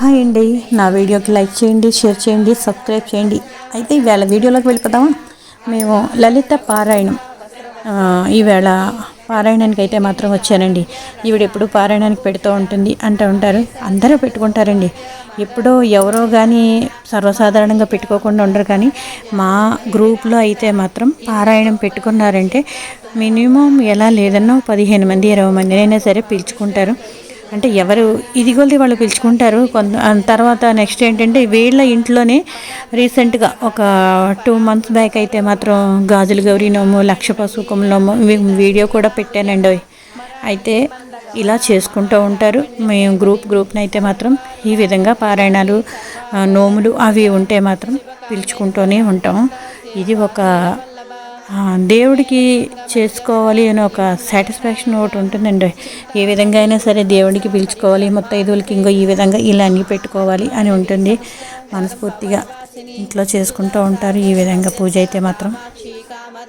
Hi అండి. నా వీడియోకి లైక్ చేయండి షేర్ చేయండి సబ్స్క్రైబ్ చేయండి. అయితే ఈవేళ వీడియోలోకి వెళ్ళిపోతామా మేము లలిత పారాయణం. ఈవేళ పారాయణానికి అయితే మాత్రం వచ్చానండి. ఈవిడ ఎప్పుడు పారాయణానికి పెడుతూ ఉంటుంది అంటూ ఉంటారు. అందరూ పెట్టుకుంటారండి. ఎప్పుడో ఎవరో కానీ సర్వసాధారణంగా పెట్టుకోకుండా ఉండరు కానీ మా గ్రూప్లో అయితే మాత్రం పారాయణం పెట్టుకున్నారంటే మినిమం ఎలా లేదన్నా పదిహేను మంది ఇరవై మందినైనా సరే పిలుచుకుంటారు. అంటే ఎవరు ఇదిగోది వాళ్ళు పిలుచుకుంటారు. కొంత తర్వాత నెక్స్ట్ ఏంటంటే వీళ్ళ ఇంట్లోనే రీసెంట్గా ఒక టూ మంత్స్ బ్యాక్ అయితే మాత్రం గాజుల గౌరీ నోము లక్ష పశుకం నోము వీడియో కూడా పెట్టానండి. అయితే ఇలా చేసుకుంటూ ఉంటారు. మేము గ్రూప్ గ్రూప్ని అయితే మాత్రం ఈ విధంగా పారాయణాలు నోములు అవి ఉంటే మాత్రం పిలుచుకుంటూనే ఉంటాం. ఇది ఒక దేవుడికి చేసుకోవాలి అని ఒక సాటిస్ఫాక్షన్ ఒకటి ఉంటుందండి. ఏ విధంగా అయినా సరే దేవుడికి పిలుచుకోవాలి మొత్తం ఐదువులకి ఇంకో ఈ విధంగా ఇలా అన్నీ పెట్టుకోవాలి అని ఉంటుంది. మనస్ఫూర్తిగా ఇంట్లో చేసుకుంటూ ఉంటారు ఈ విధంగా పూజ అయితే మాత్రం.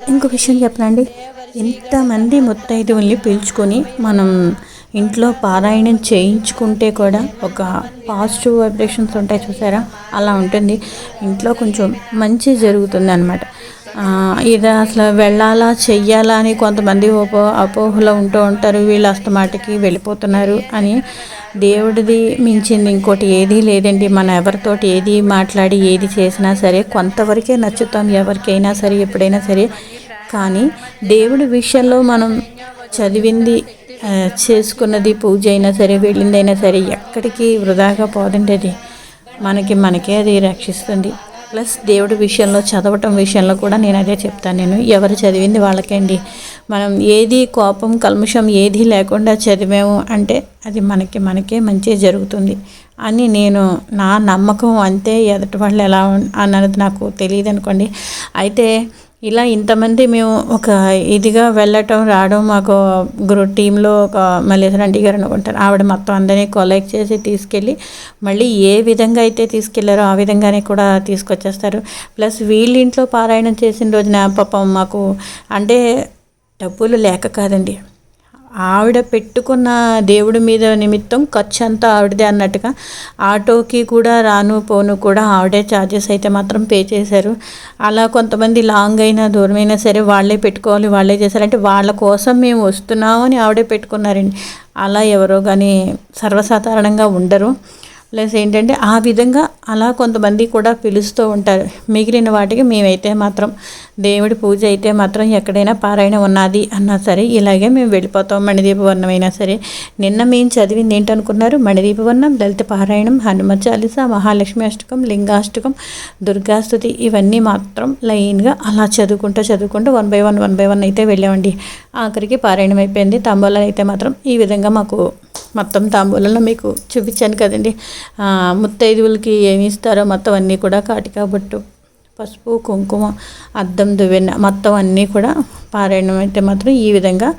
ఇంకో విషయం చెప్పనండి. ఎంతమంది ముత్తైదువుల్ని పిలుచుకొని మనం ఇంట్లో పారాయణం చేయించుకుంటే కూడా ఒక పాజిటివ్ వైబ్రేషన్స్ ఉంటాయి చూసారా? అలా ఉంటుంది. ఇంట్లో కొంచెం మంచి జరుగుతుంది అనమాట ఇది అసలు వెళ్ళాలా చెయ్యాలా అని కొంతమంది ఉపో అపోహలో ఉంటూ ఉంటారు. వీళ్ళు అస్తమాటికి వెళ్ళిపోతున్నారు అని దేవుడిది మించింది. ఇంకోటి ఏదీ లేదండి. మన ఎవరితోటి ఏది మాట్లాడి ఏది చేసినా సరే కొంతవరకే నచ్చుతాం. ఎవరికైనా సరే ఎప్పుడైనా సరే. కానీ దేవుడి విషయంలో మనం చదివింది చేసుకున్నది పూజ అయినా సరే వెళ్ళిందైనా సరే ఎక్కడికి వృధాగా పోదండి అది. మనకి మనకే అది రక్షిస్తుంది. ప్లస్ దేవుడి విషయంలో చదవటం విషయంలో కూడా నేను అదే చెప్తాను. నేను ఎవరు చదివింది వాళ్ళకండి మనం ఏది కోపం కల్ముషం ఏది లేకుండా చదివాము అంటే అది మనకి మనకే మంచి జరుగుతుంది అని నేను నా నమ్మకం అంతే. ఎదుటి వాళ్ళు ఎలా అన్నది నాకు తెలియదు అనుకోండి అయితే ఇలా ఇంతమంది మేము ఒక ఇదిగా వెళ్ళటం రావడం మాకు గ్రూ టీంలో ఒక మల్లేశ్వర ఆంటీ గారు అనుకుంటారు. ఆవిడ మొత్తం అందరినీ కొలెక్ట్ చేసి తీసుకెళ్ళి మళ్ళీ ఏ విధంగా అయితే తీసుకెళ్ళారో ఆ విధంగానే కూడా తీసుకొచ్చేస్తారు. ప్లస్ వీళ్ళ ఇంట్లో పారాయణం చేసిన రోజున పాపం మాకు అంటే డబ్బులు లేక కాదండి. ఆవిడ పెట్టుకున్న దేవుడి మీద నిమిత్తం ఖర్చు అంతా ఆవిడదే అన్నట్టుగా ఆటోకి కూడా రాను పోను కూడా ఆవిడే ఛార్జెస్ అయితే మాత్రం పే చేశారు. అలా కొంతమంది లాంగ్ అయినా దూరమైనా సరే వాళ్ళే పెట్టుకోవాలి వాళ్ళే చేశారు. అంటే వాళ్ళ కోసం మేము వస్తున్నామని ఆవిడే పెట్టుకున్నారండి. అలా ఎవరో కానీ సర్వసాధారణంగా ఉండరు. ప్లస్ ఏంటంటే ఆ విధంగా అలా కొంతమంది కూడా పిలుస్తూ ఉంటారు. మిగిలిన వాటికి మేమైతే మాత్రం దేవుడి పూజ అయితే మాత్రం ఎక్కడైనా పారాయణ ఉన్నది అన్నా సరే ఇలాగే మేము వెళ్ళిపోతాం మణిదీపవర్ణం అయినా సరే. నిన్న మేము చదివింది ఏంటనుకున్నారు? మణిదీపవర్ణం దళిత పారాయణం హనుమ చాలీస మహాలక్ష్మి అష్టకం లింగాష్టకం దుర్గాస్తుతి ఇవన్నీ మాత్రం లైన్గా అలా చదువుకుంటూ చదువుకుంటూ one by one one by one అయితే వెళ్ళామండి. ఆఖరికి పారాయణం అయిపోయింది. తంబోలా అయితే మాత్రం ఈ విధంగా మాకు మొత్తం తాంబూలంలో మీకు చూపించాను కదండి. ముత్తైదువులకి ఏమి ఇస్తారో మొత్తం అన్నీ కూడా కాటికా బొట్టు పసుపు కుంకుమ అద్దం దువ్వెన మొత్తం అన్నీ కూడా పారాయణం అయితే మాత్రం ఈ విధంగా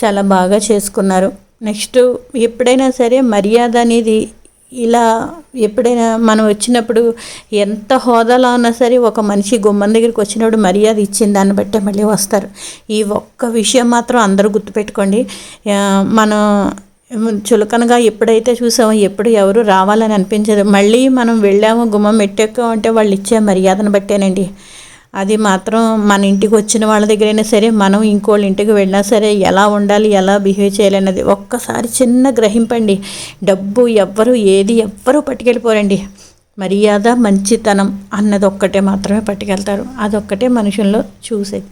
చాలా బాగా చేసుకున్నారు. నెక్స్ట్ ఎప్పుడైనా సరే మర్యాద అనేది ఇలా ఎప్పుడైనా మనం వచ్చినప్పుడు ఎంత హోదాలో ఉన్నా సరే ఒక మనిషి గుమ్మం దగ్గరికి వచ్చినప్పుడు మర్యాద ఇచ్చిన దాన్ని బట్టే మళ్ళీ వస్తారు. ఈ ఒక్క విషయం మాత్రం అందరూ గుర్తుపెట్టుకోండి. మనం చులకనగా ఎప్పుడైతే చూసామో ఎప్పుడు ఎవరు రావాలని అనిపించదు. మళ్ళీ మనం వెళ్ళాము గుమ్మం ఎట్టాము అంటే వాళ్ళు ఇచ్చే మర్యాదను బట్టేనండి. అది మాత్రం మన ఇంటికి వచ్చిన వాళ్ళ దగ్గరైనా సరే మనం ఇంకోళ్ళ ఇంటికి వెళ్ళినా సరే ఎలా ఉండాలి ఎలా బిహేవ్ చేయాలన్నది ఒక్కసారి చిన్న గ్రహింపండి. డబ్బు ఎవ్వరు ఏది ఎవ్వరూ పట్టుకెళ్ళిపోరండి. మర్యాద మంచితనం అన్నది ఒక్కటే మాత్రమే పట్టుకెళ్తారు. అదొక్కటే మనుషుల్లో చూసేది.